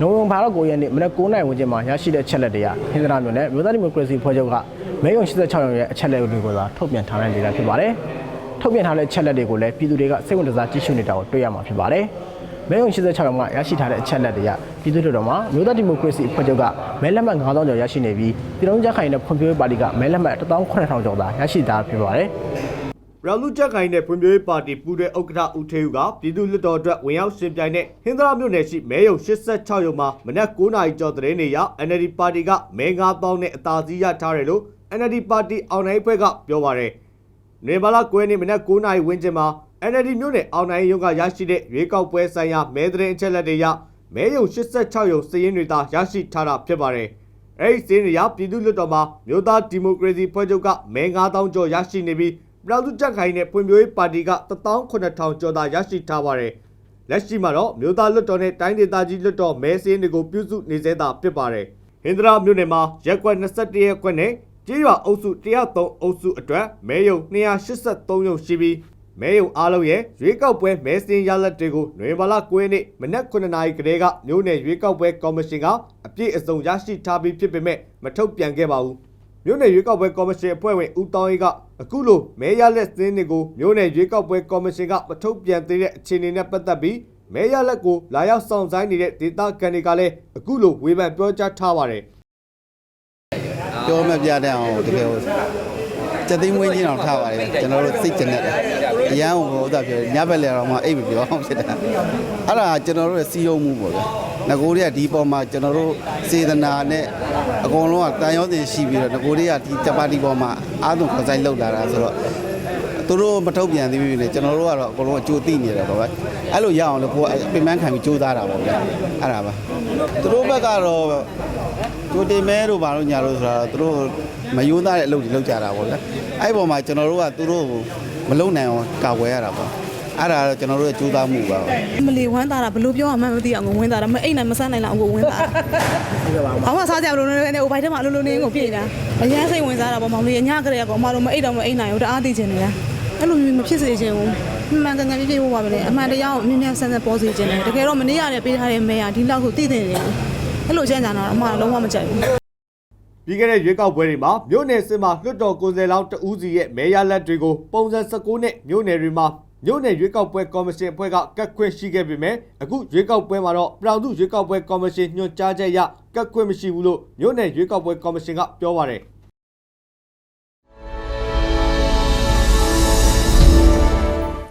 နိုဝင်ဘာလ9ရက်နေ့မနက်9:00နာရီဝန်းကျင်မှာရရှိတဲ့အချက်လက်တွေကဟင်္သာမြို့နယ်မြို့သားဒီမိုကရေစီဖွဲ့ချုပ်ကမဲယုံ86ရုံရဲ့အချက်လက်တွေကိုသာထုတ်ပြန်ထားတဲ့ဒေတာဖြစ်ပါတယ်။ထုတ်ပြန်ထားတဲ့အချက်လက်တွေကိုလည်းပြည်သူတွေကစိတ်ဝင်စားကြည့်ရှုနေတာကိုတွေ့ရမှာဖြစ်ပါတယ်။မဲယုံ86ရုံကရရှိထားတဲ့အချက်လက်တွေကပြည်သူတွေတော်မှာမြို့သားဒီမိုကရေစီဖွဲ့ချုပ်ကမဲလက်မှတ်9000ကျော်ရရှိနေပြီးပြည်ထောင်စုကြခိုင်တဲ့ဖွံ့ဖြိုးရေးပါတီကမဲလက်မှတ်18000ကျော်သာရရှိတာဖြစ်ပါတယ်။ ရာလူချက်ခိုင်တဲ့ဖွံ့ဖြိုးရေးပါတီပူးတွဲဥက္ကဋ္ဌဦးထေဦးကပြည်သူ့လွှတ်တော်အတွက်ဝင်ရောက်ရှင်ပြိုင်တဲ့ဟင်္သာမြို့နယ်ရှိမဲယုံ86ရုံမှာမနက်9:00နာရီကျော်သတင်းတွေရ NLD ပါတီကမဲ9000နဲ့အသာစီးရထားတယ်လို့ NLD ပါတီအောင်နိုင်ဖွဲ့ကပြောပါရယ်နေဘာလာကွဲနေမနက်9:00နာရီဝန်းကျင်မှာ NLD မြို့နယ်အောင်နိုင်ရုံးကရရှိတဲ့ရွေးကောက်ပွဲဆိုင်ရာမဲသတင်းအချက်လက်တွေရမဲယုံ86ရုံစည်ရင်းတွေသာရရှိထားတာဖြစ်ပါတယ်အဲဒီစင်းတွေရပြည်သူ့လွှတ်တော်မှာမြို့သားဒီမိုကရေစီဖွဲ့ချုပ်ကမဲ9000ကျော်ရရှိနေပြီး ပြည်သူ့ကြက်ခိုင်နဲ့ဖွံ့ဖြိုးရေးပါတီက18000ကျော်သာရရှိထားပါတယ်။လက်ရှိမှာတော့မြို့သားလွှတ်တော်နဲ့တိုင်းဒေသကြီးလွှတ်တော်မဲစင်းတွေကိုပြုစုနေသေးတာဖြစ်ပါတယ်။ဟင်္ဒရာမြို့နယ်မှာရက်ကွက်21ရက်ကွက်နဲ့ကြေးရွာအုပ်စု103အုပ်စုအတွက်မဲယုံ283ရုံရှိပြီးမဲယုံအားလုံးရဲ့ရွေးကောက်ပွဲမဲစင်းရလဒ်တွေကိုနွေဘာလ9ရက်နေ့မနက်9:00နာရီကလေးကမြို့နယ်ရွေးကောက်ပွဲကော်မရှင်ကအပြည့်အစုံရရှိထားပြီးဖြစ်ပေမဲ့မထုတ်ပြန်ခဲ့ပါဘူး။ မြို့နယ်ရွေးကောက်ပွဲကော်မရှင်အဖွဲ့ဝင်ဦးတောင်းအေးကအခုလိုမဲရလက်စင်းတွေကိုမြို့နယ်ရွေးကောက်ပွဲကော်မရှင်ကမထုတ်ပြန်သေးတဲ့အခြေအနေနဲ့ပတ်သက်ပြီးမဲရလက်ကိုလာရောက်ဆောင်ဆိုင်နေတဲ့ဒေသခံတွေကလည်းအခုလိုဝေဖန်ပြောကြားထားပါတယ်ပြောမပြတဲ့အောင်တကယ်ကိုစက်သိမ်းမွေးချင်းအောင်ထားပါတယ်ကျွန်တော်တို့စိတ်ကျင်တယ်အရန်ကိုဟိုဒါပြောညဘက်လေတော့မှအိတ်မပြောအောင်ဖြစ်တာအဲ့ဒါကျွန်တော်တို့ရဲ့စီယုံမှုပေါ့ဗျာ ငကိုတွေကဒီပေါ်မှာကျွန်တော်တို့စေတနာနဲ့အကုန်လုံးကတန်ရောတင်ရှိပြီးတော့ငကိုတွေကဒီတပါတီပေါ်မှာအားသွန်ခဆိုင်လောက်လာတာဆိုတော့သူတို့မထုတ်ပြန်သေးဘူးလေကျွန်တော်တို့ကတော့အကုန်လုံးအကျိုးသိနေတယ်ပေါ့ဗျာအဲ့လိုရအောင်လို့ကိုယ်ပြင်ပန်းခံပြီးစူးစမ်းတာပေါ့ဗျာအဲ့ဒါပါသူတို့ဘက်ကတော့ကျိုတင်မဲတို့ဘာလို့ညာလို့ဆိုတာတော့သူတို့မယိုးသားတဲ့အလုပ်တွေလုပ်ကြတာပေါ့ဗျာအဲ့ဒီပေါ်မှာကျွန်တော်တို့ကသူတို့ကိုမလုံနိုင်အောင်ကာကွယ်ရတာပေါ့ အဲ့ဒါတော့ကျွန်တော်တို့ရဲ့ကြိုးစားမှုပါပဲမလီဝမ်းတာတာဘလို့ပြောမှမသိအောင်ကိုဝင်းတာတာမအိတ်နိုင်မဆန်းနိုင်လောက်ကိုဝင်းတာဘာမှစားကြမလို့နေဟိုဘိုက်ထဲမှာအလိုလိုနေကိုပြေးနေတာအရန်စိတ်ဝင်စားတာပေါ့မောင်လေးညကလေးကောအမတို့မအိတ်တော့မအိတ်နိုင်ဘူးတအားသိချင်နေတာအဲ့လိုမျိုးမဖြစ်စေချင်ဘူးမှန်ကန်ကန်ပြပြဖို့ပါပဲလေအမှန်တရားကိုအမြင်နဲ့ဆန်းဆန်းပေါ်စေချင်တယ်တကယ်တော့မနေရတဲ့ပေးထားတဲ့မဲကဒီလောက်ကိုသိတဲ့နေတယ်အဲ့လိုချမ်းသာတာအမလုံးဝမကြိုက်ဘူးပြီးခဲ့တဲ့ရွေးကောက်ပွဲတွေမှာမြို့နယ်စစ်မှလွှတ်တော်ကိုယ်စားလောင်းတဦးစီရဲ့မဲရလက်တွေကိုပုံစံ19နဲ့မြို့နယ်တွေမှာ မြို့နယ်ရွေးကောက်ပွဲကော်မရှင်အဖွဲ့ကကတ်ခွင့်ရှိခဲ့ပေမဲ့အခုရွေးကောက်ပွဲမှာတော့ပြည်ထောင်စုရွေးကောက်ပွဲကော်မရှင်ညွှန်ကြားချက်အရကတ်ခွင့်မရှိဘူးလို့မြို့နယ်ရွေးကောက်ပွဲကော်မရှင်ကပြောပါတယ်။